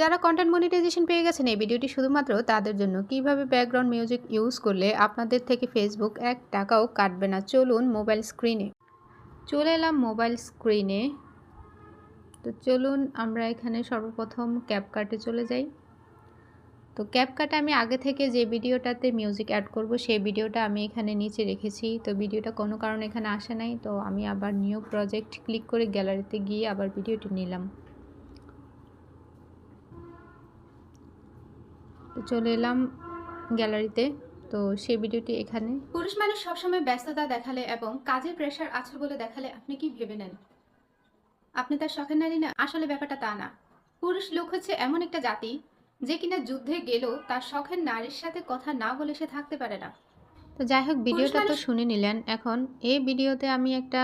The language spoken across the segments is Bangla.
যারা কন্টেন্ট মনিটাইজেশন পেয়ে গেছেন, এই ভিডিওটি শুধুমাত্র তাদের জন্য। কীভাবে ব্যাকগ্রাউন্ড মিউজিক ইউজ করলে আপনাদের থেকে ফেসবুক এক টাকাও কাটবে না? চলুন মোবাইল স্ক্রিনে চলে এলাম মোবাইল স্ক্রিনে তো চলুন আমরা এখানে সর্বপ্রথম ক্যাপকাটে চলে যাই। তো ক্যাপকাটে আমি আগে থেকে যে ভিডিওটাতে মিউজিক অ্যাড করব, সেই ভিডিওটা আমি এখানে নিচে রেখেছি। তো ভিডিওটা কোনো কারণে এখানে আসে নাই। তো আমি আবার নিউ প্রজেক্ট ক্লিক করে গ্যালারিতে গিয়ে আবার ভিডিওটি নিলাম। তো চলে এলাম গ্যালারিতে। তো সেই ভিডিওটি এখানে। পুরুষ মানুষ সবসময় ব্যস্ততা দেখালে এবং কাজের প্রেশার আছে বলে দেখালে আপনি কি ভেবে নেন? আপনি তার শখের নারী না আসলে ব্যাপারটা তা না। পুরুষ লোক হচ্ছে এমন একটা জাতি যে কিনা যুদ্ধে গেলেও তার শখের নারীর সাথে কথা না বলে সে থাকতে পারে না। তো যাই হোক ভিডিওটা তো শুনে নিলেন। এখন এই ভিডিওতে আমি একটা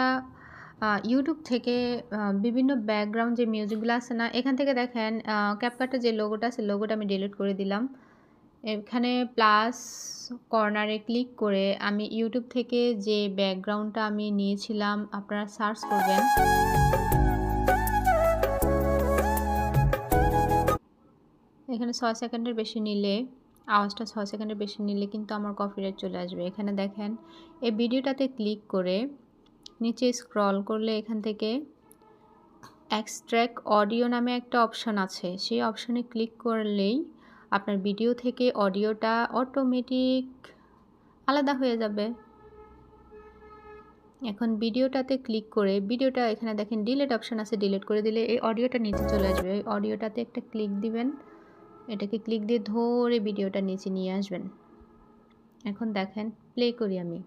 ইউটিউব থেকে বিভিন্ন ব্যাকগ্রাউন্ড যে মিউজিকগুলো আছে না, এখান থেকে দেখেন ক্যাপকাটের যে লোগোটা আছে লোগোটা আমি ডিলিট করে দিলাম। এখানে প্লাস কর্নারে ক্লিক করে আমি ইউটিউব থেকে যে ব্যাকগ্রাউন্ডটা আমি নিয়েছিলাম, আপনারা সার্চ করবেন। এখানে ছয় সেকেন্ডের বেশি নিলে, আওয়াজটা ছয় সেকেন্ডের বেশি নিলে কিন্তু আমার কপিরাইট চলে আসবে। এখানে দেখেন, এই ভিডিওটাতে ক্লিক করে নিচে স্ক্রল করলে এখান থেকে এক্সট্র্যাক্ট অডিও নামে একটা অপশান আছে। সেই অপশানে ক্লিক করলেই আপনার ভিডিও থেকে অডিওটা অটোমেটিক আলাদা হয়ে যাবে। এখন ভিডিওটাতে ক্লিক করে ভিডিওটা এখানে দেখেন ডিলেট অপশান আছে ডিলেট করে দিলে এই অডিওটা নিচে চলে আসবে। এই অডিওটাতে একটা ক্লিক দিবেন, এটাকে ক্লিক দিয়ে ধরে ভিডিওটা নিচে নিয়ে আসবেন। এখন দেখেন প্লে করি আমি।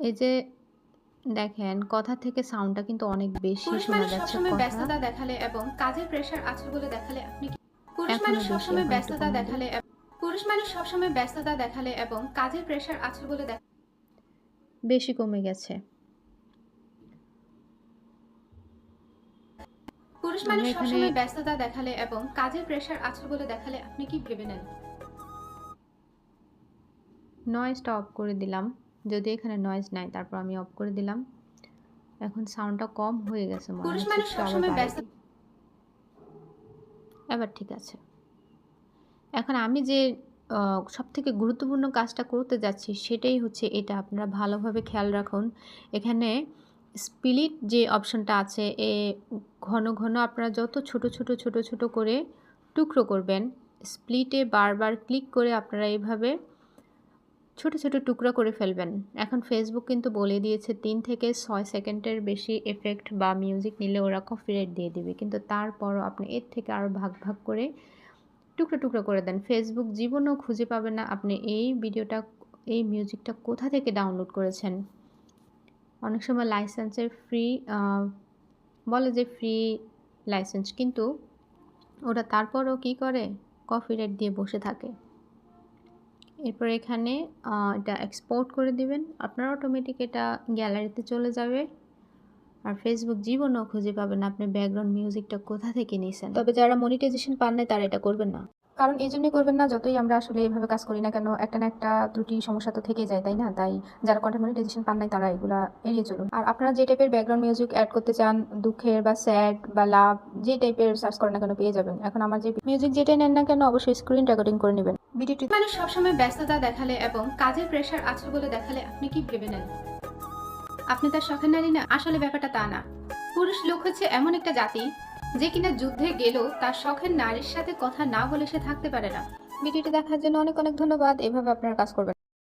এই যে দেখেন কথা থেকে সাউন্ডটা কিন্তু অনেক বেশি শোনা যাচ্ছে সবসময় কথা। ব্যস্ততা দেখালে এবং কাজের প্রেশার আছে বলে দেখালে আপনি পুরুষ মানুষ সবসময় ব্যস্ততা দেখালে পুরুষ মানুষ সবসময় ব্যস্ততা দেখালে এবং কাজের প্রেশার আছে বলে দেখ বেশি কমে গেছে। পুরুষ মানুষ সবসময় ব্যস্ততা দেখালে এবং কাজের প্রেশার আছে বলে দেখালে আপনি কি ভেবে নেন? নয়েজটা অফ করে দিলাম। যদি এখানে নয়েজ নাই তারপর আমি অফ করে দিলাম। এখন সাউন্ডটা কম হয়ে গেছে এবার ঠিক আছে। এখন আমি যে সব থেকে গুরুত্বপূর্ণ কাজটা করতে যাচ্ছি সেটাই হচ্ছে এটা। আপনারা ভালোভাবে খেয়াল রাখুন। এখানে স্পিলিট যে অপশনটা আছে এ ঘন ঘন আপনারা যত ছোট ছোট ছোট ছোট করে টুকরো করবেন স্প্লিটে বারবার ক্লিক করে আপনারা এইভাবে ছোট ছোট টুকরা করে ফেলবেন। এখন ফেসবুক কিন্তু বলে দিয়েছে তিন থেকে ছয় সেকেন্ডের বেশি এফেক্ট বা মিউজিক নিলে ওরা কপিরাইট দিয়ে দিবে। কিন্তু তারপরও আপনি এর থেকে আরও ভাগ ভাগ করে টুকরো টুকরো করে দেন। ফেসবুক জীবনও খুঁজে পাবে না আপনি এই ভিডিওটা এই মিউজিকটা কোথা থেকে ডাউনলোড করেছেন। অনেক সময় লাইসেন্সের ফ্রি বলে যে ফ্রি লাইসেন্স কিন্তু ওরা তারপরও কি করে? কফি কপিরাইট দিয়ে বসে থাকে। এরপর এখানে এটা এক্সপোর্ট করে দিবেন। আপনার অটোমেটিক এটা গ্যালারিতে চলে যাবে। আর ফেসবুক জীবনও খুঁজে পাবেন আপনি ব্যাকগ্রাউন্ড মিউজিকটা কোথা থেকে নিয়েছেন তবে যারা মনিটাইজেশন পান নাই, তারা এটা করবেন না। কারণ এই জন্যই করবেন না, যতই আমরা আসলে এইভাবে কাজ করি না কেন, একটা না একটা ত্রুটি, সমস্যা তো থেকে যায়, তাই না? তাই যারা কন্টেন্ট মনিটাইজেশন পান নাই, তারা এগুলা এড়িয়ে চলুন। আর আপনারা যে টাইপের ব্যাকগ্রাউন্ড মিউজিক অ্যাড করতে চান, দুঃখের বা স্যাড বা লাভ যে টাইপের সার্চ করেন না কেন, পেয়ে যাবেন। এখন আমার যে মিউজিক যেটাই নেন না কেন, অবশ্যই স্ক্রিন রেকর্ডিং করে নেবেন। ভিডিওটি মানুষ সবসময় ব্যস্ততা দেখালে এবং কাজের প্রেশার আছে বলে দেখালে আপনি কি ভেবে নেন? আপনি তার শখের নারী না আসলে ব্যাপারটা তা না। পুরুষ লোক হচ্ছে এমন একটা জাতি যে কিনা যুদ্ধে গেলেও তার শখের নারীর সাথে কথা না বলে সে থাকতে পারে না। ভিডিওটি দেখার জন্য অনেক অনেক ধন্যবাদ এভাবে আপনার কাজ করবেন